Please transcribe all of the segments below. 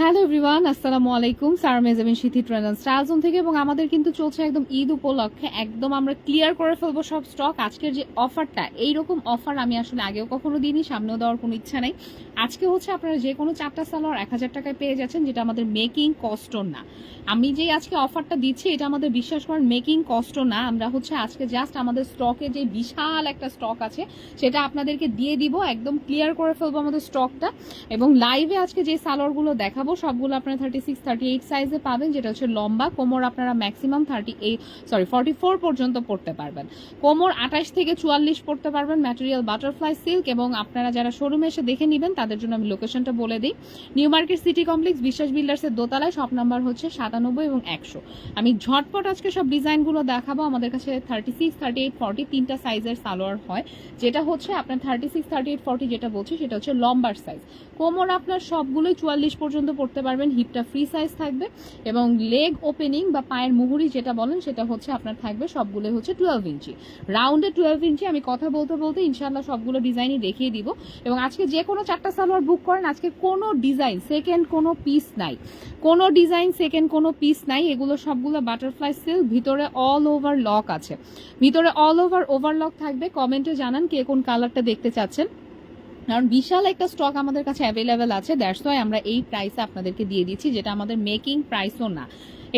Hello everyone আসসালামু আলাইকুম সারা মেজাবিন সিথি trend স্টাইলজন থেকে, এবং আমাদের কিন্তু চলছে একদম ঈদ উপলক্ষে একদম আমরা ক্লিয়ার করে ফেলব সব স্টক আজকের যে অফারটা এইরকম অফার আমি আসলে আগেও কখনো দিইনি, সামনেও দেওয়ার কোনো ইচ্ছা নেই। আজকে হচ্ছে আপনারা যে কোনো চারটা সালোয়ার এক হাজার টাকায় পেয়ে যাচ্ছেন, যেটা আমাদের মেকিং কস্টও না। আমি যে আজকে অফারটা দিচ্ছি, এটা আমাদের বিশ্বাস করেন মেকিং কস্টও না। আমরা হচ্ছে আজকে জাস্ট আমাদের স্টকে যে বিশাল একটা স্টক আছে, সেটা আপনাদেরকে দিয়ে দিব। একদম ক্লিয়ার করে ফেলব আমাদের স্টকটা এবং লাইভে আজকে যে সালোয়ারগুলো দেখাবো সবগুলো আপনারা থার্টি সিক্স থার্টি এইট সাইজে পাবেন, যেটা হচ্ছে লম্বা। কোমর আপনারা maximum thirty eight sorry forty four পর্যন্ত পড়তে পারবেন। কোমর আঠাশ থেকে চুয়াল্লিশ পড়তে পারবেন ম্যাটেরিয়াল বাটারফ্লাই সিল্ক এবং আপনারা যারা শোরুমে এসে দেখে নেবেন, তাদের জন্য আমি লোকেশনটা বলে দিই। নিউ মার্কেট সিটি কমপ্লেক্স বিশ্বাস বিল্ডার্সের দোতলায় শপ নাম্বার হচ্ছে সাতানব্বই এবং একশো। আমি ঝটপট আজকে সব ডিজাইনগুলো দেখাবো। আমাদের কাছে thirty six thirty eight forty তিনটা সাইজের সালোয়ার হয়, যেটা হচ্ছে আপনার thirty six thirty eight forty যেটা বলছি, সেটা হচ্ছে লম্বার সাইজ কোমর আপনার সবগুলোই চুয়াল্লিশ পর্যন্ত পড়তে পারবেন, হিপটা ফ্রি সাইজ থাকবে এবং লেগ ওপেনিং বা পায়ের মুহুরি যেটা বলেন সেটা হচ্ছে আপনার থাকবে সবগুলো হচ্ছে টুয়েলভ ইঞ্চি। রাউন্ডে টুয়েলভ ইঞ্চি আমি কথা বলতে বলতে ইনশাল্লাহ সবগুলো ডিজাইনই দেখিয়ে দিব। এবং আজকে যে কোনো চারটা সালোয়ার বুক করেন, আজকে কোনো ডিজাইন সেকেন্ড কোনো পিস নাই। কোনো ডিজাইন সেকেন্ড কোনো পিস নাই। এগুলো সবগুলো বাটারফ্লাই সিল্ক ভিতরে অল ওভার লক আছে। ভিতরে অল ওভার ওভারলক থাকবে। কমেন্টে জানান কে কোন কালারটা দেখতে চাচ্ছেন। কারণ বিশাল একটা স্টক আমাদের কাছে অ্যাভেলেবেল আছে দ্যাটস ওয়াই আমরা এই প্রাইসে আপনাদেরকে দিয়ে দিচ্ছি, যেটা আমাদের মেকিং প্রাইসও না।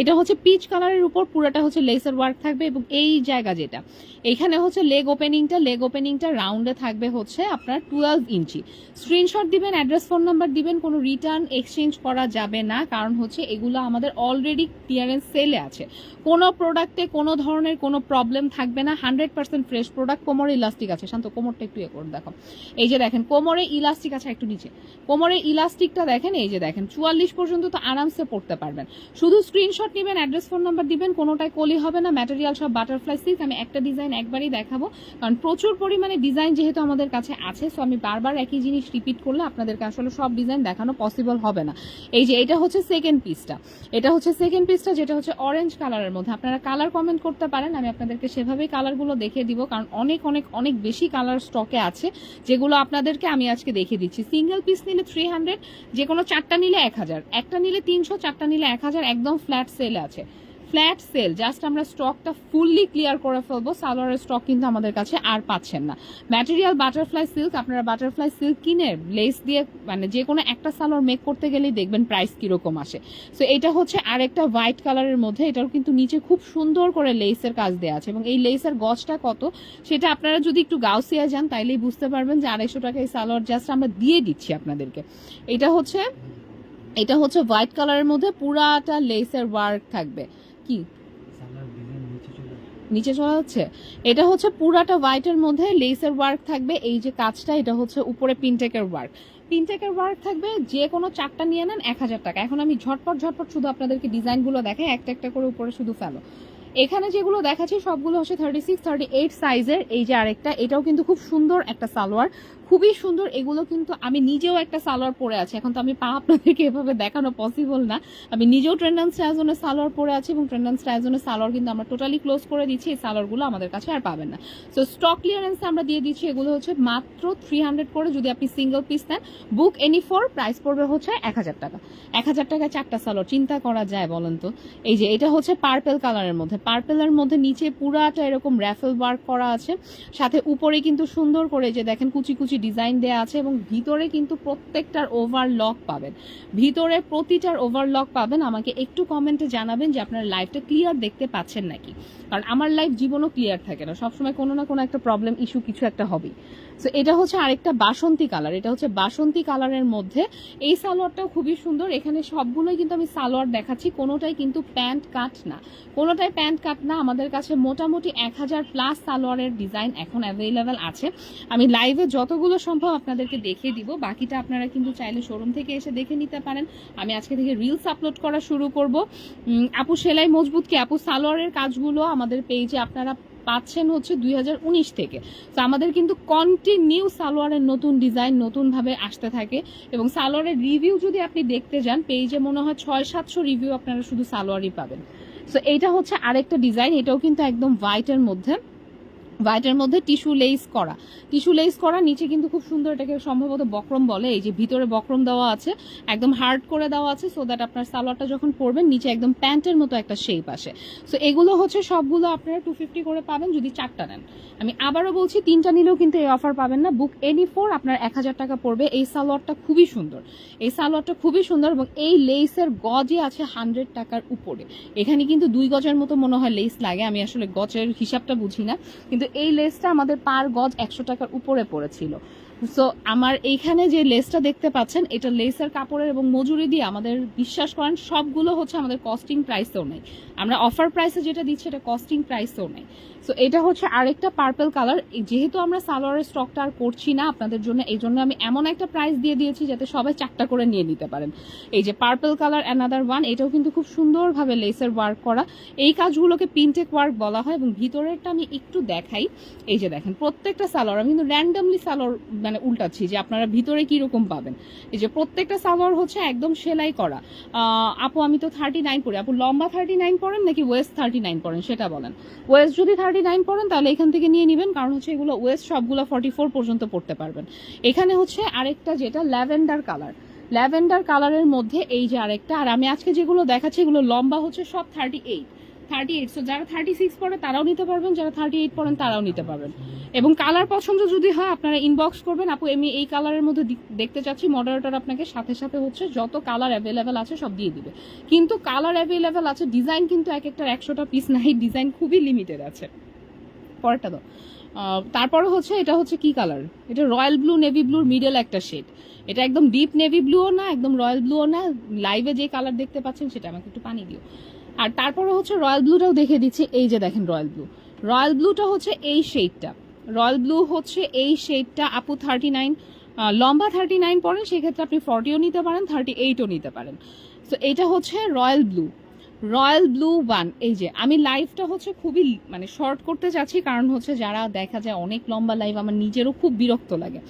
এটা হচ্ছে পিচ কালারের উপর পুরোটা হচ্ছে লেসার ওয়ার্ক থাকবে এবং এই জায়গা যেটা। এখানে হচ্ছে লেগ ওপেনিংটা লেগ ওপেনিংটা রাউন্ডে থাকবে হচ্ছে আপনার টুয়েলভ ইঞ্চি। স্ক্রিনশট দিবেন অ্যাড্রেস ফোন নাম্বার দিবেন, কোনো রিটার্ন এক্সচেঞ্জ করা যাবে না, কারণ হচ্ছে এগুলো আমাদের অলরেডি ক্লিয়ারেন্স সেলে আছে। কোনো প্রোডাক্টে কোনো ধরনের কোনো প্রবলেম থাকবে না হান্ড্রেড পার্সেন্ট ফ্রেশ প্রোডাক্ট কোমরে ইলাস্টিক আছে। শান্ত, কোমরটা একটু ইয়ে করে দেখো। এই যে দেখেন, কোমরে ইলাস্টিক আছে একটু নিচে। কোমরে ইলাস্টিকটা দেখেন, এই যে দেখেন, চুয়াল্লিশ পর্যন্ত তো আরামসে পড়তে পারবেন। শুধু স্ক্রিনশট নেবেন অ্যাড্রেস ফোন নাম্বার দিবেন, কোনোটাই কলি হবে না ম্যাটেরিয়াল সব বাটারফ্লাই সিল্ক আমি একটা ডিজাইন একবারই দেখাবো। কারণ প্রচুর পরিমাণে ডিজাইন যেহেতু আমাদের কাছে আছে সো আমি বারবার একই জিনিস রিপিট করলে আপনাদেরকে আসলে সব ডিজাইন দেখানো পসিবল হবে না। এই যে এটা হচ্ছে সেকেন্ড পিসটা এটা হচ্ছে সেকেন্ড পিসটা যেটা হচ্ছে অরেঞ্জ কালারের মধ্যে। আপনারা কালার কমেন্ট করতে পারেন, আমি আপনাদেরকে সেভাবেই কালারগুলো দেখিয়ে দিব, কারণ অনেক অনেক অনেক বেশি কালার স্টকে আছে, যেগুলো আপনাদেরকে আমি আজকে দেখিয়ে দিচ্ছি। সিঙ্গেল পিস নিলে থ্রি হান্ড্রেড যে কোনো চারটা নিলে এক হাজার, একটা নিলে তিনশো, চারটা নিলে এক হাজার, একদম ফ্ল্যাট সেল আছে। ফ্ল্যাট সেল, জাস্ট আমরা স্টকটা ফুললি ক্লিয়ার করে ফেলব, সালোয়ারের স্টক কিন্তু আমাদের কাছে আর পাচ্ছেন না। ম্যাটেরিয়াল বাটারফ্লাই সিল্ক, আপনারা বাটারফ্লাই সিল্ক কিনে লেস দিয়ে মানে যে কোনো একটা সালোয়ার মেক করতে গেলেই দেখবেন প্রাইস কীরকম আসে। সো এটা হচ্ছে আরেকটা হোয়াইট কালারের মধ্যে এটার কিন্তু নিচে খুব সুন্দর করে লেসের কাজ দেওয়া আছে। এবং এই লেসের গজটা কত, সেটা আপনারা যদি একটু গাউসিয়া যান, তাইলেই বুঝতে পারবেন যে আড়াইশো টাকা এই সালোয়ার জাস্ট আমরা দিয়ে দিচ্ছি আপনাদেরকে। এটা হচ্ছে এটা হচ্ছে হোয়াইট কালারের মধ্যে পুরাটা লেসের ওয়ার্ক থাকবে। কি? নিচে চলে যাচ্ছে। এটা হচ্ছে পুরাটা হোয়াইটের মধ্যে লেসের ওয়ার্ক থাকবে। এই যে কাজটা, এটা হচ্ছে উপরে পিনটেকের ওয়ার্ক পিনটেকের ওয়ার্ক থাকবে, যে কোনো চারটা নিয়ে নেন এক হাজার টাকা। এখন আমি ঝটপট ঝটপট শুধু আপনাদেরকে ডিজাইনগুলো দেখাই, একটা একটা করে উপরে শুধু ফেলো। এখানে যেগুলো দেখাচ্ছি, সবগুলো হচ্ছে থার্টি সিক্স থার্টি এইট সাইজের এই যে আরেকটা, এটাও কিন্তু খুব সুন্দর একটা সালোয়ার। খুবই সুন্দর। এগুলো কিন্তু আমি নিজেও একটা সালোয়ার পরে আছি। এখন তো আমি পা আপনাদেরকে এভাবে দেখানো পসিবল না। আমি নিজেও ট্রেন্ডান্স ট্রাইজনের সালোয়ার পরে আছি এবং ট্রেন্ডান্স ট্রাইজনের সালোয়ার কিন্তু আমরা টোটালি ক্লোজ করে দিচ্ছি। এই সালোয়ারগুলো আমাদের কাছে আর পাবেন না। সো স্টক ক্লিয়ারেন্সে আমরা দিয়ে দিচ্ছি। এগুলো হচ্ছে মাত্র থ্রি হান্ড্রেড করে। যদি আপনি সিঙ্গেল পিস নেন বুক এনি ফোর প্রাইস পড়বে হচ্ছে এক হাজার টাকা। এক হাজার টাকায় চারটা সালোয়ার। চিন্তা করা যায় বলেন তো। এই যে, এটা হচ্ছে পার্পেল কালারের মধ্যে। পার্পেলের মধ্যে নিচে পুরাটা এরকম র্যাফেল ওয়ার্ক করা আছে। সাথে উপরে কিন্তু সুন্দর করে যে দেখেন কুচি কুচি ডিজাইন দেওয়া আছে এবং ভিতরে কিন্তু প্রত্যেকটার ওভারলক পাবেন। ভিতরে প্রতিটার ওভারলক পাবেন। আমাকে একটু কমেন্টে জানাবেন যে আপনার লাইফটা ক্লিয়ার দেখতে পাচ্ছেন নাকি? কারণ আমার লাইফ জীবনও ক্লিয়ার থাকে না। সবসময় কোনো না কোনো একটা প্রবলেম ইস্যু কিছু একটা হবেই। সো এটা হচ্ছে আরেকটা বাসন্তী কালার এটা হচ্ছে বাসন্তী কালারের মধ্যে এই সালোয়ারটাও খুবই সুন্দর। এখানে সবগুলোই কিন্তু আমি সালোয়ার দেখাচ্ছি। কোনোটাই কিন্তু প্যান্ট কাট না। কোনোটাই প্যান্ট কাট না। আমাদের কাছে মোটামুটি এক হাজার প্লাস সালোয়ারের ডিজাইন এখন অ্যাভেলেবেল আছে। আমি লাইভে যতগুলো সম্ভব আপনাদেরকে দেখিয়ে দিব। বাকিটা আপনারা কিন্তু চাইলে শোরুম থেকে এসে দেখে নিতে পারেন। আমি আজকে থেকে রিলস আপলোড করা শুরু করব। আপু সেলাই মজবুত কি? আপু সালোয়ারের কাজগুলো আমাদের পেজে আপনারা পাচ্ছেন হচ্ছে দু হাজার উনিশ থেকে। তো আমাদের কিন্তু কন্টিনিউ সালোয়ারের নতুন ডিজাইন নতুনভাবে আসতে থাকে। এবং সালোয়ারের রিভিউ যদি আপনি দেখতে যান পেজে মনে হয় ছয় সাতশো রিভিউ আপনারা শুধু সালোয়ারই পাবেন। সো এইটা হচ্ছে আরেকটা ডিজাইন এটাও কিন্তু একদম হোয়াইটের মধ্যে। হোয়াইটের মধ্যে টিস্যু লেস করা। টিস্যু লেস করা, নিচে কিন্তু খুব সুন্দর এটাকে সম্ভবত বক্রম বলে, এই যে ভিতরে বক্রম দেওয়া আছে, একদম হার্ড করে দেওয়া আছে সো দ্যাট আপনার সালোয়ারটা যখন পরবেন, নিচে একদম প্যান্টের মতো একটা শেপ আসে। সো এগুলো হচ্ছে সবগুলো আপনারা টু ফিফটি করে পাবেন যদি চারটা নেন। আমি আবারও বলছি, তিনটা নিলেও কিন্তু এই অফার পাবেন না। বুক এনি ফোর আপনার এক হাজার টাকা পড়বে। এই সালোয়ারটা খুবই সুন্দর। এই সালোয়ারটা খুবই সুন্দর এবং এই লেসের গজে আছে হান্ড্রেড টাকার উপরে। এখানে কিন্তু দুই গজের মতো মনে হয় লেস লাগে। আমি আসলে গজের হিসাবটা বুঝি না। কিন্তু এই লেসটা আমাদের পার গজ একশো টাকার উপরে পড়েছিল। সো আমার এইখানে যে লেসটা দেখতে পাচ্ছেন, এটা লেসের কাপড়ের এবং মজুরি দিয়ে আমাদের বিশ্বাস করেন, সবগুলো হচ্ছে আমাদের কস্টিং প্রাইসেও নেই। আমরা অফার প্রাইসে যেটা দিচ্ছি, এটা কস্টিং প্রাইসেও নেই। সো এটা হচ্ছে আরেকটা পার্পেল কালার যেহেতু আমরা সালোয়ারের স্টকটা আর করছি না আপনাদের জন্য, এই জন্য আমি এমন একটা প্রাইস দিয়ে দিয়েছি যাতে সবাই চারটা করে নিয়ে নিতে পারেন। এই যে পার্পেল কালার অ্যানাদার ওয়ান এটাও কিন্তু খুব সুন্দরভাবে লেসের ওয়ার্ক করা। এই কাজগুলোকে পিনটেক ওয়ার্ক বলা হয় এবং ভিতরেরটা আমি একটু দেখাই। এই যে দেখেন, প্রত্যেকটা সালোয়ার, আমি কিন্তু র্যান্ডামলি সালোয়ার মানে উল্টাচ্ছি যে আপনারা ভিতরে কি রকম পাবেন। এই যে প্রত্যেকটা সালোয়ার হচ্ছে একদম সেলাই করা। আপু, আমি তো থার্টি নাইন পড়ি আপু, লম্বা থার্টি নাইন পড়েন নাকি ওয়েস্ট থার্টি নাইন পড়েন সেটা বলেন। ওয়েস্ট যদি থার্টি নাইন পড়েন তাহলে এখান থেকে নিয়ে নেবেন, কারণ হচ্ছে এগুলো ওয়েস্ট সবগুলো ফর্টি ফোর পর্যন্ত পড়তে পারবেন। এখানে হচ্ছে আরেকটা যেটা ল্যাভেন্ডার কালার। ল্যাভেন্ডার কালারের মধ্যে এই যে আরেকটা, আর আমি আজকে যেগুলো দেখাচ্ছি, এগুলো লম্বা হচ্ছে সব thirty eight thirty eight so যারা থার্টি সিক্স পড়ে তারাও নিতে পারবেন, যারা থার্টি এইট পড়েন তারাও নিতে পারবেন। এবং কালার পছন্দ যদি হয়, আপনারা ইনবক্স করবেন। আপু, আমি এই কালারের মধ্যে দেখতে চাচ্ছি মডারেটর আপনাকে সাথে সাথে হচ্ছে যত কালার অ্যাভেলেবেল আছে সব দিয়ে দিবে। কিন্তু কালার অ্যাভেলেবেল আছে ডিজাইন কিন্তু এক একটা একশোটা পিস নাই ডিজাইন খুবই লিমিটেড আছে। পরেরটা দাও। তারপরে হচ্ছে, এটা হচ্ছে কি কালার এটা রয়্যাল ব্লু নেভি ব্লুর মিডল একটা শেড এটা একদম ডিপ নেভি ব্লুও না, একদম রয়্যাল ব্লুও না। লাইভে যে কালার দেখতে পাচ্ছেন, সেটা আমাকে একটু পানি দিও। আর তারপরে হচ্ছে রয়্যাল ব্লুটাও দেখে দিচ্ছি, এই যে দেখেন রয়্যাল ব্লু। রয়্যাল ব্লুটা হচ্ছে এই শেডটা। রয়্যাল ব্লু হচ্ছে এই শেডটা, আপু থার্টি নাইন লম্বা থার্টি নাইন পড়েন সেক্ষেত্রে আপনি ফর্টিও নিতে পারেন থার্টি এইটও নিতে পারেন। তো এটা হচ্ছে royal blue. Royal blue one, এই যে, আমি লাইভটা হচ্ছে খুবই মানে শর্ট করতে চাচ্ছি, কারণ হচ্ছে যারা দেখা যায় অনেক লম্বা লাইভ আমার নিজেরও খুব বিরক্ত লাগে।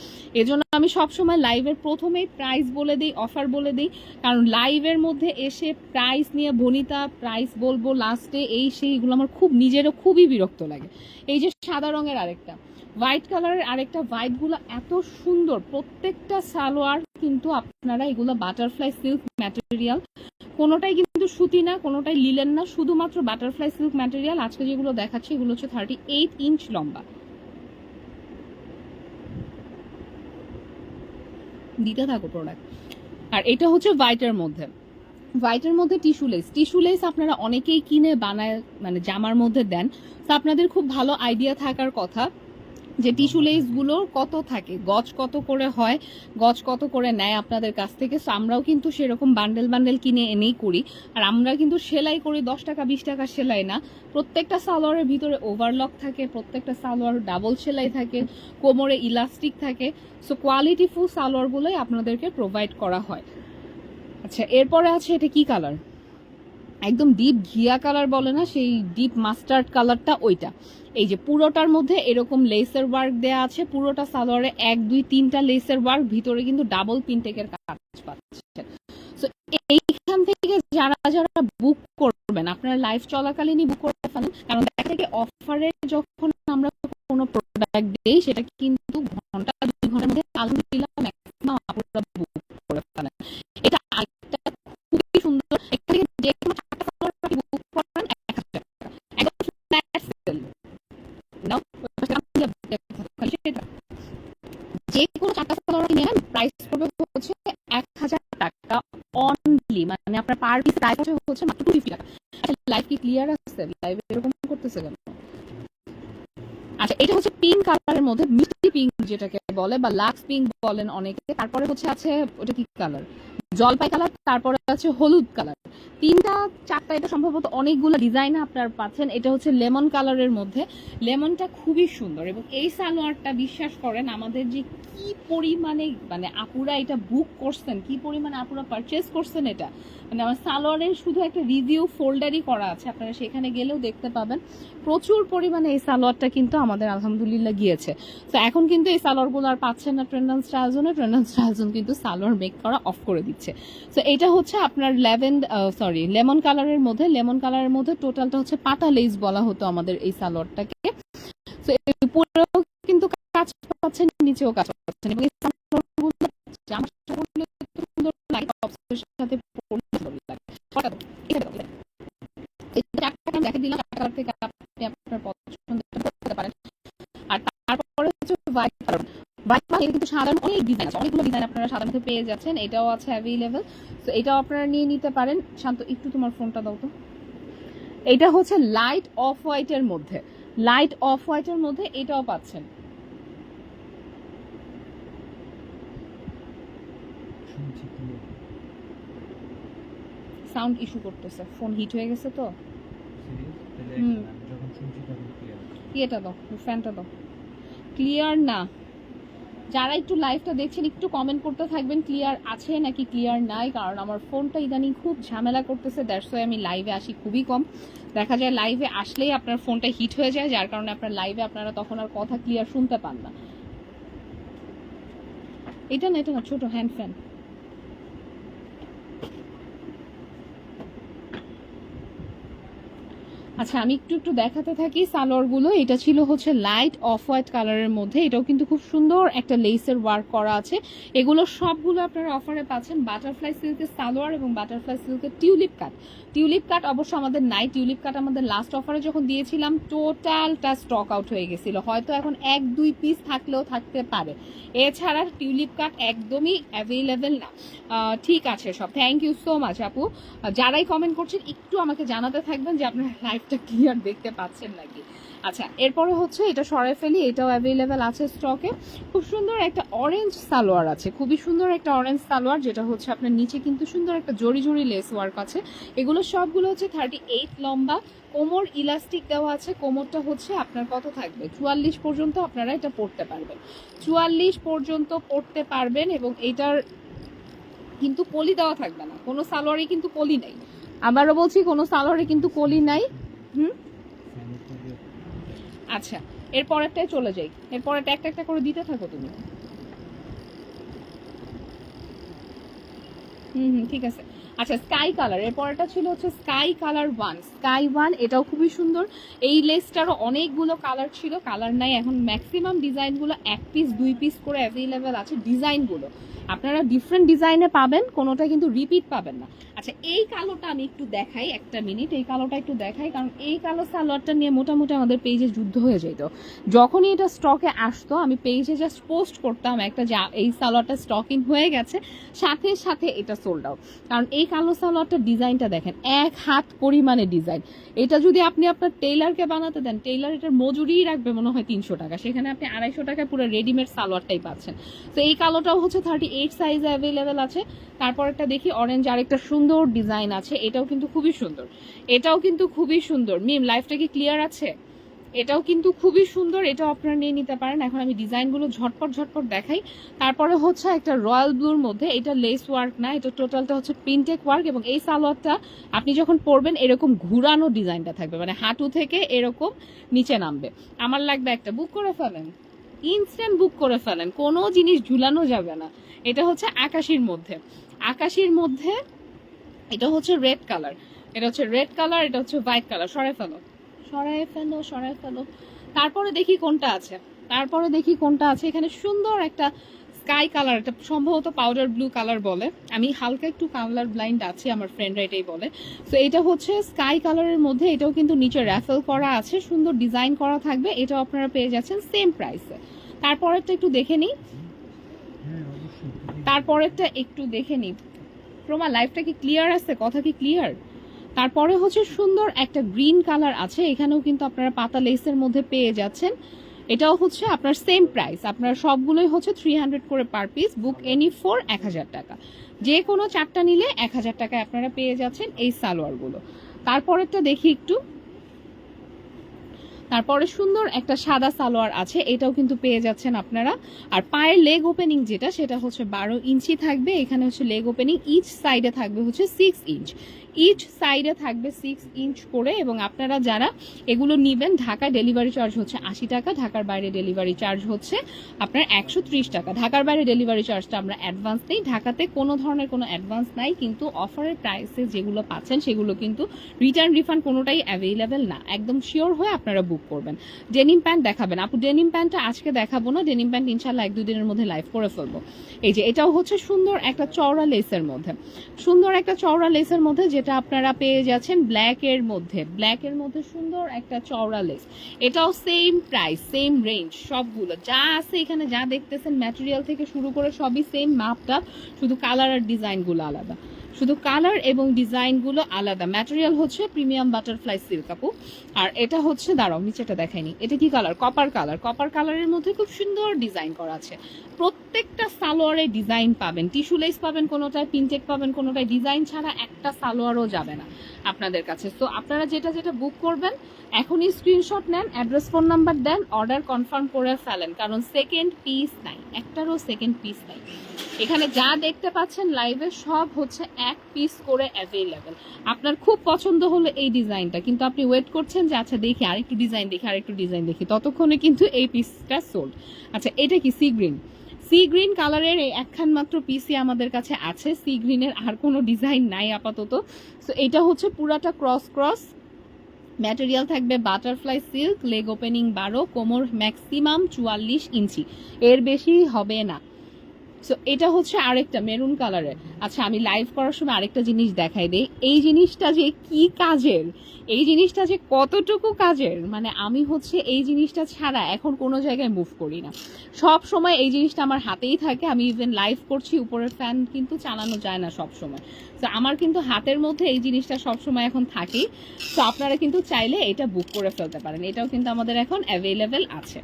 এজন্য আমি সবসময় লাইভের প্রথমেই প্রাইস বলে দিই অফার বলে দিই, কারণ লাইভের মধ্যে এসে প্রাইস নিয়ে বনিতা প্রাইস বলব লাস্টে এই সেইগুলো আমার খুব, নিজেরও খুবই বিরক্ত লাগে। এই যে সাদা রঙের আরেকটা হোয়াইট কালারের আরেকটা হোয়াইটগুলো এত সুন্দর। প্রত্যেকটা সালোয়ার কিন্তু আপনারা এগুলো বাটারফ্লাই সিল্ক ম্যাটেরিয়াল কোনোটাই কিন্তু সুতি না, কোনোটাই লিলেন না, শুধুমাত্র বাটারফ্লাই সিল্ক ম্যাটেরিয়াল আজকে যেগুলো দেখাচ্ছি, এগুলো হচ্ছে থার্টি এইট ইঞ্চ লম্বা। দিতে থাকো প্রোডাক্ট আর এটা হচ্ছে হোয়াইটের মধ্যে। হোয়াইটের মধ্যে টিস্যু লেস টিস্যু লেস আপনারা অনেকেই কিনে বানায় মানে জামার মধ্যে দেন। তো আপনাদের খুব ভালো আইডিয়া থাকার কথা। যে টিস্যু লেসগুলোর কত থাকে, গজ কত করে হয়, গজ কত করে নেয় আপনাদের কাছ থেকে, So আমরাও কিন্তু সেরকম বান্ডেল বান্ডেল কিনে এনেই করি। আর আমরা কিন্তু সেলাই করি, দশ টাকা, বিশ টাকা সেলাই না, প্রত্যেকটা সালোয়ারের ভিতরে ওভারলক থাকে, প্রত্যেকটা সালোয়ার ডাবল সেলাই থাকে, কোমরে ইলাস্টিক থাকে সো কোয়ালিটিফুল সালোয়ারগুলোই আপনাদেরকে প্রোভাইড করা হয়। আচ্ছা এরপরে আছে এটা কি কালার একদম ডিপ ঘিয়া কালার বলে না, সেই ডিপ মাস্টার্ড কালারটা ওইটা। এই যে পুরোটার মধ্যে এরকম লেসের ওয়ার্ক দেয়া আছে, পুরোটা সালোয়ারে এক, দুই, তিনটা লেসের ওয়ার্ক ভিতরে কিন্তু ডাবল পিনটেকের কাজ পাচ্ছে এইখান থেকে যারা যারা বুক করবেন, আপনারা লাইভ চলাকালীনই বুক করে ফেলেন, কারণ দেখা যায় অফারে যখন আমরা কোনো প্রোডাক্ট দিই, সেটা কিন্তু ঘণ্টা, দুই ঘণ্টার মধ্যে আলহামদুলিল্লাহ ম্যাক্সিমাম আপুরা বুক করে ফেলেন এটা আরেকটা খুবই সুন্দর এখান থেকে যে কোনো চারটা সালোয়ার আপনি বুক করেন এক হাজার টাকা একদম flat sell। নাও, খালি সেটা। যে কোনো চারটা সালোয়ার আপনি নেন প্রাইস পড়বে হচ্ছে এক হাজার টাকা অনলি মানে আপনার পার পিস প্রাইস হচ্ছে মাত্র টু ফিফটি টাকা আচ্ছা লাইভ কি ক্লিয়ার আছে? লাইভ এরকম করতেছে কেন? আচ্ছা এটা হচ্ছে পিঙ্ক কালারের মধ্যে মিষ্টি পিঙ্ক যেটাকে বলে বা লাক্স পিঙ্ক বলেন অনেকে। তারপরে হচ্ছে আছে, ওটা কি কালার জলপাই কালার তারপরে আছে হলুদ কালার তিনটা, চারটা, এটা সম্ভবত অনেকগুলো ডিজাইন আপনার পাচ্ছেন। এটা হচ্ছে লেমন কালারের মধ্যে। লেমনটা খুবই সুন্দর এবং এই সালোয়ারটা বিশ্বাস করেন, আমাদের যে কি পরিমাণে মানে আপুরা এটা বুক করছেন, কি পরিমাণে আপুরা পারচেস করছেন এটা মানে আমার সালোয়ারের শুধু একটা রিভিউ ফোল্ডারই করা আছে, আপনারা সেখানে গেলেও দেখতে পাবেন। প্রচুর পরিমাণে এই সালোয়ারটা কিন্তু আমাদের আলহামদুলিল্লাহ গিয়েছে। তো এখন কিন্তু এই সালোয়ারগুলো আর পাচ্ছেন না ট্রেন্ডান স্টাইলজনে ট্রেন্ডান স্টাইলজন কিন্তু সালোয়ার মেক করা অফ করে দিচ্ছে। তো এটা হচ্ছে আপনার লেভেন সরি লেমন কালারের মধ্যে লেমন কালারের মধ্যে টোটালটা হচ্ছে পাটা লেস বলা হতো আমাদের এই সালোয়ারটাকে। তো উপরেও কিন্তু কাজ পাচ্ছেন, নিচেও কাজ পাচ্ছেন। এবং এই সালোয়ারগুলো জামার সাথে পরলে এত সুন্দর লাগে টপসের সাথে পরলে সুন্দর লাগে হঠাৎ এটা দাও, এটা দাও। এই চারটা আমি দেখে দিলাম চারটা থেকে আপনি আপনার পছন্দের করতে পারেন আর তারপরে হচ্ছে হোয়াইট কালার হোয়াইট কালার কিন্তু সাধারণ অনেক ডিজাইন আছে অনেকগুলো ডিজাইন আপনারা সাধারণত পেয়ে যাচ্ছেন এটাও আছে অ্যাভেলেবেল তো এটাও আপনারা নিয়ে নিতে পারেন। শান্ত একটু তোমার ফোনটা দাও তো। এটা হচ্ছে লাইট অফ হোয়াইটের মধ্যে। লাইট অফ হোয়াইটের মধ্যে এটাও পাচ্ছেন। সাউন্ড ইস্যু করতেছে ফোন হিট হয়ে গেছে তো। ইয়েটা দাও ফ্যানটা দাও। ক্লিয়ার না। যারা একটু লাইভটা দেখছেন, একটু কমেন্ট করতে থাকবেন ক্লিয়ার আছে নাকি ক্লিয়ার নাই? কারণ আমার ফোনটা ইদানিং খুব ঝামেলা করতেছে দ্যাটস ওয়াই আমি লাইভে আসি খুবই কম। দেখা যায় লাইভে আসলেই আপনার ফোনটা হিট হয়ে যায়, যার কারণে আপনার লাইভে আপনারা তখন আর কথা ক্লিয়ার শুনতে পান না। এটা না এটা না, ছোট হ্যান্ড ফ্যান আচ্ছা আমি একটু একটু দেখাতে থাকি সালোয়ারগুলো। এটা ছিল হচ্ছে লাইট অফ হোয়াইট কালারের মধ্যে। এটাও কিন্তু খুব সুন্দর একটা লেসের ওয়ার্ক করা আছে। এগুলো সবগুলো আপনারা অফারে পাচ্ছেন বাটারফ্লাই সিল্কের সালোয়ার এবং বাটারফ্লাই সিল্কের টিউলিপ কাট টিউলিপ কাট অবশ্য আমাদের নাই টিউলিপ কাট আমাদের লাস্ট অফারে যখন দিয়েছিলাম টোটালটা স্টক আউট হয়ে গেছিল। হয়তো এখন এক, দুই পিস থাকলেও থাকতে পারে। এছাড়া টিউলিপ কাট একদমই অ্যাভেলেবেল না। ঠিক আছে সব। থ্যাংক ইউ সো মাচ আপু। যারাই কমেন্ট করছেন, একটু আমাকে জানাতে থাকবেন যে আপনারা লাইভটা ক্লিয়ার দেখতে পাচ্ছেন নাকি? আচ্ছা এরপরে হচ্ছে এটা সরাই ফেলি, এটাও অ্যাভেলেবেল আছে স্টকে খুব সুন্দর একটা অরেঞ্জ সালোয়ার আছে, খুবই সুন্দর একটা অরেঞ্জ সালোয়ার, যেটা হচ্ছে আপনার নিচে কিন্তু সুন্দর একটা জড়ি জড়ি লেস ওয়ার্ক আছে। এগুলো সবগুলো হচ্ছে থার্টি এইট লম্বা, কোমর ইলাস্টিক দেওয়া আছে, কোমরটা হচ্ছে আপনার কত থাকবে? চুয়াল্লিশ পর্যন্ত আপনারা এটা পড়তে পারবেন। চুয়াল্লিশ পর্যন্ত পড়তে পারবেন এবং এটার কিন্তু কলি দেওয়া থাকবে না, কোনো সালোয়ারে কিন্তু কলি নেই। আবারও বলছি, কোনো সালোয়ারে কিন্তু কলি নাই। হুম? আচ্ছা এর পরেরটায় চলে যাই। এর পরেরটা একটা একটা করে দিতে থাকো তুমি। হুম হুম, ঠিক আছে। আচ্ছা স্কাই কালারের পরেরটা ছিল হচ্ছে sky colour one sky one এটাও খুবই সুন্দর। এই লেসটারও অনেকগুলো কালার ছিল। কালার নাই, এখন ম্যাক্সিমাম ডিজাইনগুলো এক পিস দুই পিস করে অ্যাভেলেবেল আছে ডিজাইনগুলো আপনারা ডিফারেন্ট ডিজাইনে পাবেন, কোনোটা কিন্তু রিপিট পাবেন না। আচ্ছা এই কালোটা আমি একটু দেখাই, একটা মিনিট এই কালোটা একটু দেখাই, কারণ এই কালো সালোয়ারটা নিয়ে মোটামুটি আমাদের পেজে যুদ্ধ হয়ে যেত। যখনই এটা স্টকে আসতো, আমি পেজে জাস্ট পোস্ট করতাম একটা যে, এই সালোয়ারটা স্টকিং হয়ে গেছে, সাথে সাথে এটা সোল্ড আউট কারণ এই কালো সালোয়ারটার ডিজাইনটা দেখেন, এক হাত পরিমাণে ডিজাইন এটা যদি আপনি আপনার টেইলারকে বানাতে দেন টেইলার এটার মজুরিই রাখবে মনে হয় তিনশো টাকা। সেখানে আপনি আড়াইশো টাকায় পুরো রেডিমেড সালোয়ারটাই পাচ্ছেন। তো এই কালোটাও হচ্ছে থার্টি এইট সাইজে অ্যাভেলেবেল আছে। তারপর একটা দেখি অরেঞ্জ আরেকটা সুন্দর ডিজাইন আছে। এটাও কিন্তু খুবই সুন্দর। এটাও কিন্তু খুবই সুন্দর। মিম লাইফটা কি ক্লিয়ার আছে? এটাও কিন্তু খুবই সুন্দর। এটাও আপনারা নিয়ে নিতে পারেন। এখন আমি ডিজাইনগুলো ঝটপট ঝটপট দেখাই। তারপরে হচ্ছে একটা রয়্যাল ব্লুর মধ্যে, এটা লেস ওয়ার্ক না, এটা টোটালটা হচ্ছে প্রিন্টেক ওয়ার্ক এবং এই সালোয়ারটা আপনি যখন পরবেন, এরকম ঘুরানো ডিজাইনটা থাকবে। মানে হাঁটু থেকে এরকম নিচে নামবে। আমার লাগবে একটা বুক করে ফেলেন। ইনস্ট্যান্ট বুক করে ফেলেন। কোনো জিনিস ঝুলানো যাবে না। এটা হচ্ছে আকাশির মধ্যে। আকাশির মধ্যে এটা হচ্ছে রেড কালার এটা হচ্ছে রেড কালার এটা হচ্ছে হোয়াইট কালার সরাই ফেলো। সরাই ফেলো সরাই ফেলো। তারপরে দেখি কোনটা আছে। তারপরে দেখি কোনটা আছে। এখানে সুন্দর একটা স্কাই কালার, এটা সম্ভবত পাউডার ব্লু কালার বলে। আমি হালকা একটু কালার ব্লাইন্ড আছি, আমার ফ্রেন্ডরা এটাই বলে। তো এটা হচ্ছে স্কাই কালারের মধ্যে, এটাও কিন্তু নিচে র্যাফেল করা আছে, সুন্দর ডিজাইন করা থাকবে, এটাও আপনারা পেয়ে যাচ্ছেন সেম প্রাইসে তারপরেরটা একটু দেখে নিই। তারপরেরটা একটু দেখে নিই। প্রমা লাইফটা কি ক্লিয়ার আছে? কথা কি ক্লিয়ার তারপরে হচ্ছে সুন্দর একটা গ্রিন কালার আছে, এখানেও কিন্তু আপনারা পাতা লেসের মধ্যে পেয়ে যাচ্ছেন। এটাও হচ্ছে আপনার সেম প্রাইস আপনার সবগুলোই হচ্ছে থ্রি হান্ড্রেড করে per piece book any four এক হাজার টাকা। যে কোনো চারটা নিলে এক হাজার টাকায় আপনারা পেয়ে যাচ্ছেন এই সালোয়ারগুলো। তারপরেরটা দেখি একটু। তারপরে সুন্দর একটা সাদা সালোয়ার আছে, এটাও কিন্তু পেয়ে যাচ্ছেন আপনারা। আর পায়ের লেগ ওপেনিং যেটা, সেটা হচ্ছে বারো ইঞ্চি থাকবে। এখানে হচ্ছে লেগ ওপেনিং ইচ সাইডে থাকবে হচ্ছে সিক্স ইঞ্চ ইচ সাইডে থাকবে সিক্স ইঞ্চ করে এবং আপনারা যারা এগুলো নিবেন ঢাকায় ডেলিভারি চার্জ হচ্ছে আশি টাকা, ঢাকার বাইরে ডেলিভারি চার্জ হচ্ছে আপনার একশো ত্রিশ টাকা। ঢাকার বাইরে ডেলিভারি চার্জটা আমরা অ্যাডভান্স নেই। ঢাকাতে কোনো ধরনের কোনো অ্যাডভান্স নাই, কিন্তু অফারের প্রাইসে যেগুলো পাচ্ছেন, সেগুলো কিন্তু রিটার্ন রিফান্ড কোনোটাই অ্যাভেলেবেল না। একদম শিওর হয়ে আপনারা বুক করবেন। ডেনিম প্যান্ট দেখাবেন। আপু ডেনিম প্যান্টটা আজকে দেখাবো না। ডেনিম প্যান্ট ইনশাল্লাহ এক দুই দিনের মধ্যে লাইভ করে ফেলব। এই যে, এটাও হচ্ছে সুন্দর একটা চওড়া লেসের মধ্যে। সুন্দর একটা চওড়া লেসের মধ্যে যেটা আপনারা পেয়ে যাচ্ছেন ব্ল্যাক এর মধ্যে। ব্ল্যাক এর মধ্যে সুন্দর একটা চওড়া লেস এটাও সেম প্রাইস সেম রেঞ্জ সবগুলো। যা আছে এখানে যা দেখতেছেন ম্যাটেরিয়াল থেকে শুরু করে সবই সেম মাপটা, শুধু কালার আর ডিজাইনগুলো আলাদা। শুধু কালার এবং ডিজাইনগুলো আলাদা। ম্যাটেরিয়াল হচ্ছে প্রিমিয়াম বাটারফ্লাই সিল্ক আপু। আর এটা হচ্ছে, দাঁড়াও নিচেটা দেখাইনি। এটা কি কালার কপার কালার কপার কালারের মধ্যে খুব সুন্দর ডিজাইন করা আছে। প্রত্যেকটা সালোয়ারে ডিজাইন পাবেন। টিস্যু লেস পাবেন কোনোটায় পিনটেক পাবেন কোনোটায়। ডিজাইন ছাড়া একটা সালোয়ারও যাবে না আপনাদের কাছে। তো আপনারা যেটা যেটা বুক করবেন, এখনই স্ক্রিনশট নেন অ্যাড্রেস ফোন নাম্বার দেন অর্ডার কনফার্ম করে ফেলেন। কারণ সেকেন্ড পিস নাই। একটারও সেকেন্ড পিস নাই। এখানে যা দেখতে পাচ্ছেন লাইভে সব হচ্ছে এক পিস করে অ্যাভেলেবেল আপনার খুব পছন্দ হলো এই ডিজাইনটা, কিন্তু আপনি ওয়েট করছেন যে আচ্ছা দেখি আরেকটু ডিজাইন দেখি, আরেকটু ডিজাইন দেখি। ততক্ষণে কিন্তু এই পিসটা সোল্ড আচ্ছা এটা কি? সি গ্রিন সি গ্রিন কালারের এই একখান মাত্র পিসি আমাদের কাছে আছে। সি গ্রিনের আর কোনো ডিজাইন নাই আপাতত। সো এটা হচ্ছে পুরাটা ক্রস ক্রস ম্যাটেরিয়াল থাকবে বাটারফ্লাই সিল্ক লেগ ওপেনিং বারো, কোমর ম্যাক্সিমাম চুয়াল্লিশ ইঞ্চি। এর বেশি হবে না। সো এটা হচ্ছে আরেকটা মেরুন কালারের আচ্ছা আমি লাইভ করার সময় আরেকটা জিনিস দেখাই দেই। এই জিনিসটা যে কি কাজের? এই জিনিসটা যে কতটুকু কাজের? মানে আমি হচ্ছে এই জিনিসটা ছাড়া এখন কোনো জায়গায় মুভ করি না। সব সময় এই জিনিসটা আমার হাতেই থাকে। আমি ইভেন লাইভ করছি, উপরের ফ্যান কিন্তু চালানো যায় না সব সময়। তো আমার কিন্তু হাতের মধ্যে এই জিনিসটা সব সময় এখন থাকেই। তো আপনারা কিন্তু চাইলে এটা বুক করে ফেলতে পারেন। এটাও কিন্তু আমাদের এখন অ্যাভেলেবেল আছে।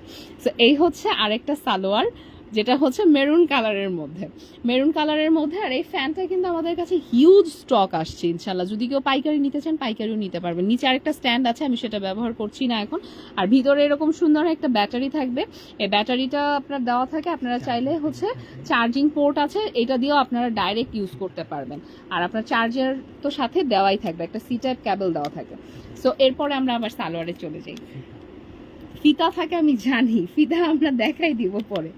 তো এই হচ্ছে আরেকটা সালোয়ার। যেটা হচ্ছে মেরুন কালারের মধ্যে। মেরুন কালারের মধ্যে, আর এই ফ্যানটা কিন্তু আমাদের কাছে হিউজ স্টক আসছে ইনশাল্লাহ। যদি কেউ পাইকারি নিতে চান, পাইকারিও নিতে পারবেন। নিচে আরেকটা স্ট্যান্ড আছে, আমি সেটা ব্যবহার করছি না এখন। আর ভিতরে এরকম সুন্দর একটা ব্যাটারি থাকবে। এই ব্যাটারিটা আপনার দেওয়া থাকে, আপনারা চাইলে হচ্ছে চার্জিং পোর্ট আছে, এটা দিয়েও আপনারা ডাইরেক্ট ইউজ করতে পারবেন। আর আপনার চার্জার তো সাথে দেওয়াই থাকবে, একটা সি টাইপ ক্যাবেল দেওয়া থাকে। সো এরপরে আমরা আবার সালোয়ারে চলে যাই। ফিতা থাকে আমি জানি, ফিতা আমরা দেখাই দিব পরে।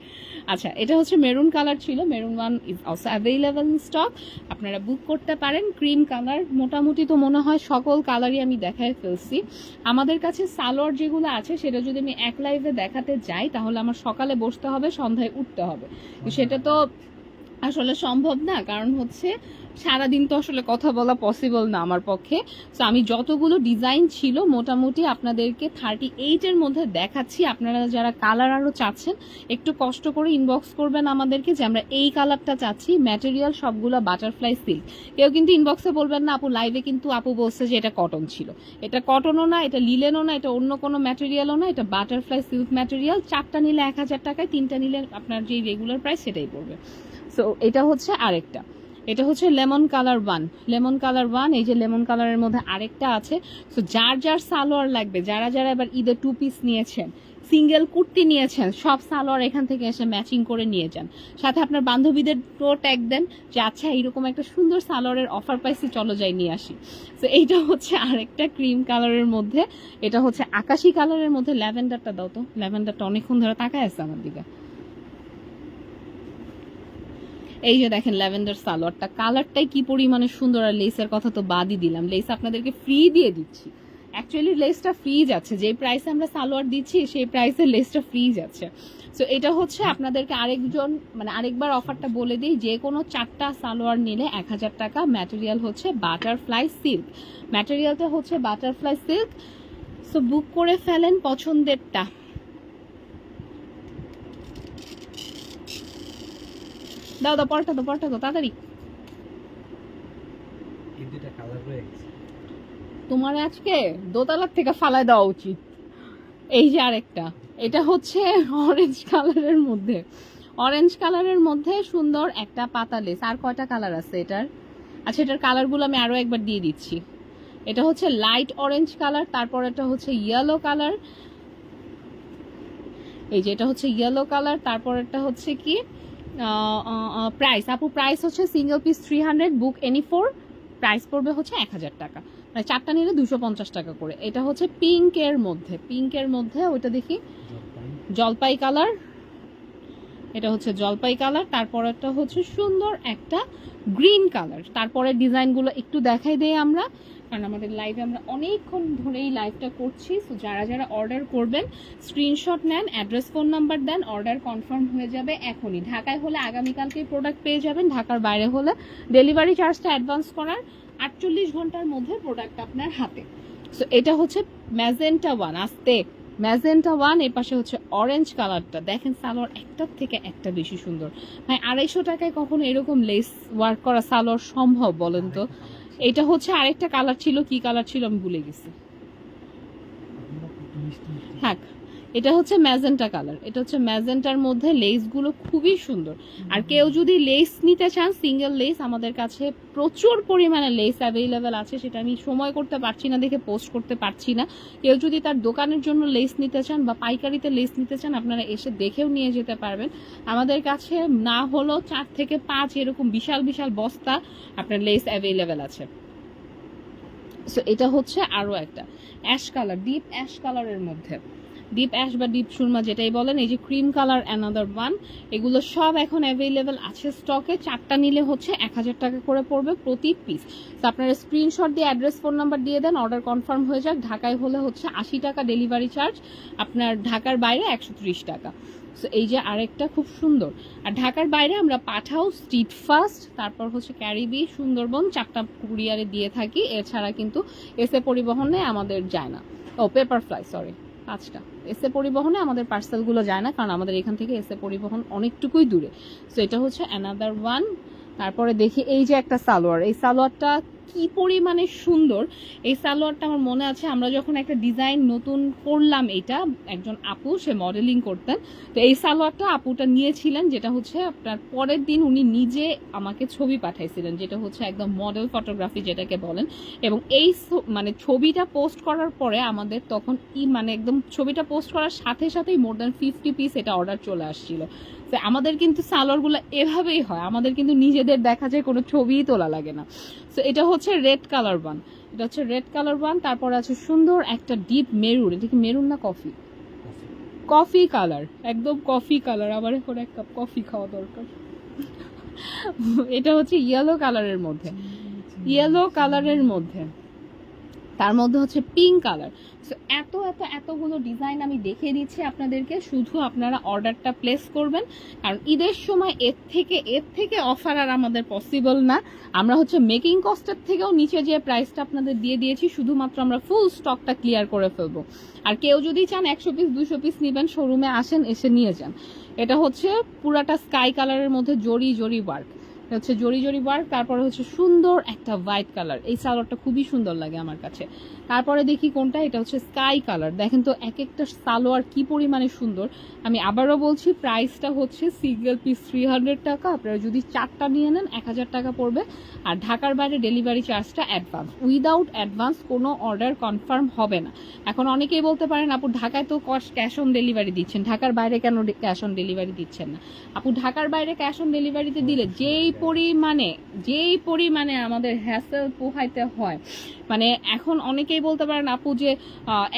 আচ্ছা এটা হচ্ছে মেরুন কালার ছিল maroon one is also available stock আপনারা বুক করতে পারেন ক্রিম কালার মোটামুটি তো মনে হয় সকল কালারই আমি দেখায় ফেলছি। আমাদের কাছে সালোয়ার যেগুলো আছে, সেটা যদি আমি এক লাইভে দেখাতে যাই, তাহলে আমার সকালে বসতে হবে, সন্ধ্যায় উঠতে হবে। সেটা তো আসলে সম্ভব না, কারণ হচ্ছে সারাদিন তো আসলে কথা বলা পসিবল না আমার পক্ষে। তো আমি যতগুলো ডিজাইন ছিল, মোটামুটি আপনাদেরকে থার্টি এইটের মধ্যে দেখাচ্ছি। আপনারা যারা কালার আরও চাচ্ছেন, একটু কষ্ট করে ইনবক্স করবেন আমাদেরকে যে আমরা এই কালারটা চাচ্ছি। ম্যাটেরিয়াল সবগুলো বাটারফ্লাই সিল্ক কেউ কিন্তু ইনবক্সে বলবেন না, আপু লাইভে কিন্তু আপু বলছে যে এটা কটন ছিল। এটা কটনও না, এটা লিলেনও না, এটা অন্য কোনো ম্যাটেরিয়ালও না, এটা বাটারফ্লাই সিল্ক ম্যাটেরিয়াল চারটা নিলে এক হাজার টাকায়, তিনটা নিলে আপনার যে রেগুলার প্রাইস সেটাই পড়বে। সো এটা হচ্ছে আরেকটা। এটা হচ্ছে lemon colour one. Lemon colour one, এই যে লেমন কালারের মধ্যে আরেকটা আছে। সো যার যার সালোয়ার লাগবে, যারা যারা এবার ঈদের টু পিস নিয়েছেন সিঙ্গেল কুর্তি নিয়েছেন, সব সালোয়ার এখান থেকে এসে ম্যাচিং করে নিয়ে যান। সাথে আপনার বান্ধবীদের তো ট্যাগ দেন যে আচ্ছা এইরকম একটা সুন্দর সালোয়ারের অফার পাইছি, চলো যাই নিয়ে আসি। তো এইটা হচ্ছে আরেকটা ক্রিম কালারের মধ্যে, এটা হচ্ছে আকাশি কালারের মধ্যে, ল্যাভেন্ডারটা দাও তো। ল্যাভেন্ডারটা অনেকক্ষণ ধরে তাকায় আছে আমার দিকে। এই যে দেখেন ল্যাভেন্ডার সালোয়ারটা, কালারটাই কি পরিমাণে সুন্দর আর লেসের কথা তো বাদই দিলাম। লেস আপনাদেরকে ফ্রি দিয়ে দিচ্ছি। অ্যাকচুয়ালি লেসটা ফ্রি যাচ্ছে। যে প্রাইসে আমরা সালোয়ার দিচ্ছি, সেই প্রাইসে লেসটা ফ্রি যাচ্ছে। সো এটা হচ্ছে আপনাদেরকে আরেকজন মানে আরেকবার অফারটা বলে দিই, যে কোনো চারটা সালোয়ার নিলে এক হাজার টাকা। ম্যাটেরিয়াল হচ্ছে বাটারফ্লাই সিল্ক ম্যাটেরিয়ালটা হচ্ছে বাটারফ্লাই সিল্ক সো বুক করে ফেলেন পছন্দেরটা। দাও দাও পরটা তো পরটা তো তাড়াতাড়ি। এই দুটা কালার রয়ে গেছে। তোমার আজকে দোতলার থেকে ফালায় দেওয়া উচিত। এই যে আরেকটা এটা হচ্ছে অরেঞ্জ কালারের মধ্যে। অরেঞ্জ কালারের মধ্যে সুন্দর একটা পাতা লেস আর কয়টা কালার আছে এটার? আচ্ছা এটার কালারগুলো আমি আরও একবার দিয়ে দিচ্ছি। এটা হচ্ছে লাইট অরেঞ্জ কালার তারপর এটা হচ্ছে ইয়েলো কালার এই যে এটা হচ্ছে ইয়েলো কালার তারপর এটা হচ্ছে কি? প্রাইস আপু প্রাইস হচ্ছে single piece three hundred book any four price পড়বে হচ্ছে এক হাজার টাকা। মানে চারটা নিলে দুশো পঞ্চাশ টাকা করে। এটা হচ্ছে পিঙ্কের মধ্যে। পিঙ্কের মধ্যে ওইটা দেখি। জলপাই কালার এটা হচ্ছে জলপাই কালার তারপরেরটা হচ্ছে সুন্দর একটা গ্রিন কালার তারপরে ডিজাইনগুলো একটু দেখাই দেই আমরা। কারণ আমাদের লাইভে আমরা অনেকক্ষণ ধরেই লাইভটা করছি। সো যারা যারা অর্ডার করবেন স্ক্রিনশট নেন অ্যাড্রেস ফোন নাম্বার দেন অর্ডার কনফার্ম হয়ে যাবে এখনই। ঢাকায় হলে আগামীকালকেই প্রোডাক্ট পেয়ে যাবেন, ঢাকার বাইরে হলে ডেলিভারি চার্জটা অ্যাডভান্স করার আটচল্লিশ ঘণ্টার মধ্যে প্রোডাক্ট আপনার হাতে। সো এটা হচ্ছে ম্যাজেন্টা ওয়ান আস্তে। ম্যাজেন্টা ওয়ানের পাশে হচ্ছে অরেঞ্জ কালারটা দেখেন সালোয়ার একটার থেকে একটা বেশি সুন্দর। ভাই, আড়াইশো টাকায় কখনো এরকম লেস ওয়ার্ক করা সালোয়ার সম্ভব বলেন তো? এটা হচ্ছে আরেকটা কালার ছিল কি কালার ছিল আমি ভুলে গেছি। হ্যাঁ এটা হচ্ছে ম্যাজেন্টা কালার। এটা হচ্ছে ম্যাজেন্টার মধ্যে লেসগুলো খুবই সুন্দর। আর কেউ যদি লেস নিতে চান সিঙ্গেল লেস আমাদের কাছে প্রচুর পরিমাণে লেস অ্যাভেলেবেল আছে, সেটা আমি সময় করতে পারছি না, দেখে পোস্ট করতে পারছি না। কেউ যদি তার দোকানের জন্য লেস নিতে চান বা পাইকারিতে লেস নিতে চান, আপনারা এসে দেখেও নিয়ে যেতে পারবেন। আমাদের কাছে না হলেও চার থেকে পাঁচ এরকম বিশাল বিশাল বস্তা আপনার লেস অ্যাভেলেবেল আছে। সো এটা হচ্ছে আরও একটা। অ্যাশ কালার ডিপ অ্যাশ কালারের মধ্যে। ডিপ অ্যাশ বা ডিপ সুরমা যেটাই বলেন, এই যে ক্রিম কালার অ্যানাদার ওয়ান এগুলো সব এখন অ্যাভেলেবেল আছে স্টকে চারটা নিলে হচ্ছে এক হাজার টাকা করে পড়বে প্রতি পিস তো আপনারা স্ক্রিনশট দিয়ে অ্যাড্রেস ফোন নাম্বার দিয়ে দেন অর্ডার কনফার্ম হয়ে যাক। ঢাকায় হলে হচ্ছে আশি টাকা ডেলিভারি চার্জ আপনার ঢাকার বাইরে একশো ত্রিশ টাকা। সো এই যে আরেকটা খুব সুন্দর। আর ঢাকার বাইরে আমরা পাঠাও স্ট্রিট ফাস্ট তারপর হচ্ছে ক্যারিবি সুন্দরবন চারটা কুরিয়ারে দিয়ে থাকি। এছাড়া কিন্তু এসে পরিবহনে আমাদের যায় না। ও পেপার ফ্লাই সরি পাঁচটা। এসে পরিবহনে আমাদের পার্সেলগুলো যায় না, কারণ আমাদের এখান থেকে এসে পরিবহন অনেকটুকুই দূরে। সো এটা হচ্ছে অ্যানাদার ওয়ান তারপরে দেখি, এই যে একটা সালোয়ার, এই সালোয়ারটা কি পরিমাণে সুন্দর। এই সালোয়ারটা আমার মনে আছে, আমরা যখন একটা ডিজাইন নতুন করলাম এটা, একজন আপু, সে মডেলিং করতেন। তো এই সালোয়ারটা আপুটা নিয়েছিলেন, যেটা হচ্ছে আপনার পরের দিন উনি নিজে আমাকে ছবি পাঠাইছিলেন, যেটা হচ্ছে একদম মডেল ফটোগ্রাফি যেটাকে বলেন। এবং এই মানে ছবিটা পোস্ট করার পরে আমাদের তখন ই মানে একদম ছবিটা পোস্ট করার সাথে সাথেই মোর দ্যান ফিফটি পিস এটা অর্ডার চলে আসছিল। তো আমাদের কিন্তু সালোয়ারগুলো এভাবেই হয়, আমাদের কিন্তু নিজেদের দেখা যায় কোনো ছবিই তোলা লাগে না। তো এটা হচ্ছে রেড কালার ওয়ান এটা হচ্ছে রেড কালার ওয়ান তারপর আছে সুন্দর একটা ডিপ মেরুন এটা কি মেরুন না কফি কফি কালার একদম কফি কালার আবার এখন এক কাপ কফি খাওয়া দরকার। এটা হচ্ছে ইয়েলো কালারের মধ্যে। ইয়েলো কালারের মধ্যে। তার মধ্যে হচ্ছে পিঙ্ক কালার সো এত এত, এতগুলো ডিজাইন আমি দেখিয়ে দিচ্ছি আপনাদেরকে। শুধু আপনারা অর্ডারটা প্লেস করবেন। কারণ ঈদের সময় এর থেকে এর থেকে অফার আর আমাদের পসিবল না। আমরা হচ্ছে মেকিং কস্টের থেকেও নিচে যে প্রাইসটা আপনাদের দিয়ে দিয়েছি। শুধুমাত্র আমরা ফুল স্টকটা ক্লিয়ার করে ফেলব। আর কেউ যদি চান একশো পিস দুশো পিস নেবেন শোরুমে আসেন, এসে নিয়ে যান। এটা হচ্ছে পুরাটা স্কাই কালারের মধ্যে জরি জরি ওয়ার্ক হচ্ছে জড়ি জড়ি ওয়ার্ক তারপরে হচ্ছে সুন্দর একটা হোয়াইট কালার এই সালোয়ারটা খুবই সুন্দর লাগে আমার কাছে। তারপরে দেখি কোনটা, এটা হচ্ছে স্কাই কালার। দেখেন তো এক একটা সালোয়ার কি পরিমাণে সুন্দর। আমি আবারও বলছি, প্রাইসটা হচ্ছে সিঙ্গেল পিস থ্রি হান্ড্রেড টাকা। আপনারা যদি চারটা নিয়ে নেন, এক হাজার টাকা পড়বে। আর ঢাকার বাইরে ডেলিভারি চার্জটা অ্যাডভান্স উইদাউট অ্যাডভান্স কোনো অর্ডার কনফার্ম হবে না। এখন অনেকেই বলতে পারেন, আপু, ঢাকায় তো ক্যাশ অন ডেলিভারি দিচ্ছেন। ঢাকার বাইরে কেন ক্যাশ অন ডেলিভারি দিচ্ছেন না? আপু, ঢাকার বাইরে ক্যাশ অন ডেলিভারিতে দিলে যেই পরিমাণে যেই পরিমাণে আমাদের হ্যাসেল পোহাইতে হয় মানে এখন অনেকেই বলতে পারেন, আপু, যে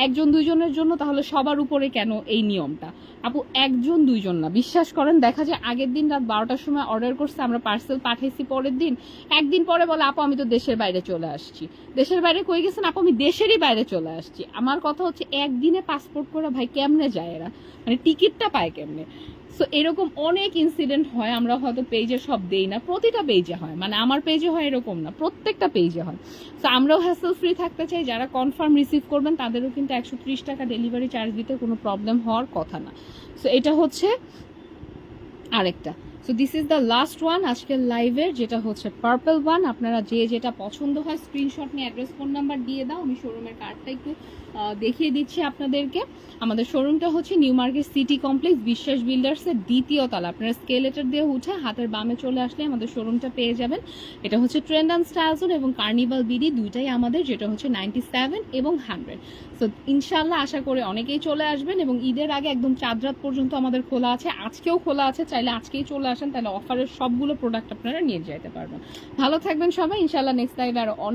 একজন দুইজনের জন্য, তাহলে সবার উপরে কেন এই নিয়মটা? আপু, একজন দুইজন না। বিশ্বাস করেন, দেখা যায় আগের দিন রাত বারোটার সময় অর্ডার করছে, আমরা পার্সেল পাঠাইছি পরের দিন। একদিন পরে বলে, আপু, আমি তো দেশের বাইরে চলে আসছি। দেশের বাইরে কই গেছেন? আপু, আমি দেশেরই বাইরে চলে আসছি। আমার কথা হচ্ছে, একদিনে পাসপোর্ট করে ভাই কেমনে যায় এরা? মানে টিকিটটা পায় কেমনে? সো এরকম অনেক ইনসিডেন্ট হয়, আমরা হয়তো পেজে সব দেই না। প্রতিটা পেজে হয় মানে আমার পেজে হয় এরকম না, প্রত্যেকটা পেজে হয়। সো আমরাও হ্যাসেল ফ্রি থাকতে চাই, যারা কনফার্ম রিসিভ করবেন, তাদেরও কিন্তু একশো ত্রিশ টাকা ডেলিভারি চার্জ দিতে কোনো প্রবলেম হওয়ার কথা না। সো এটা হচ্ছে আরেকটা। So this is the last one আজকের লাইভের যেটা হচ্ছে পার্পল ওয়ান আপনারা যে যেটা পছন্দ হয় স্ক্রিনশট নিয়ে অ্যাড্রেস ফোন নাম্বার দিয়ে দাও, আমি শোরুমের কার্ডটা একটু দেখিয়ে দিচ্ছি আপনাদেরকে। আমাদের শোরুমটা হচ্ছে নিউ মার্কেট সিটি কমপ্লেক্স বিশ্বাস বিল্ডার্সের দ্বিতীয় তলা। আপনারা স্কেলেটার দিয়ে উঠে হাতের বামে চলে আসলে আমাদের শোরুমটা পেয়ে যাবেন। এটা হচ্ছে ট্রেন্ড অ্যান্ড স্টাইলসন এবং কার্নিভাল বিডি দুইটাই আমাদের, যেটা হচ্ছে নাইনটি সেভেন এবং হান্ড্রেড সো ইনশাল্লাহ আশা করে অনেকেই চলে আসবেন এবং ঈদের আগে একদম চাঁদ রাত পর্যন্ত আমাদের খোলা আছে। আজকেও খোলা আছে, চাইলে আজকেই চলে আসেন, তাহলে অফারের সবগুলো প্রোডাক্ট আপনারা নিয়ে যেতে পারবেন। ভালো থাকবেন সবাই ইনশাল্লাহ নেক্সট লাইভে আরও অনেক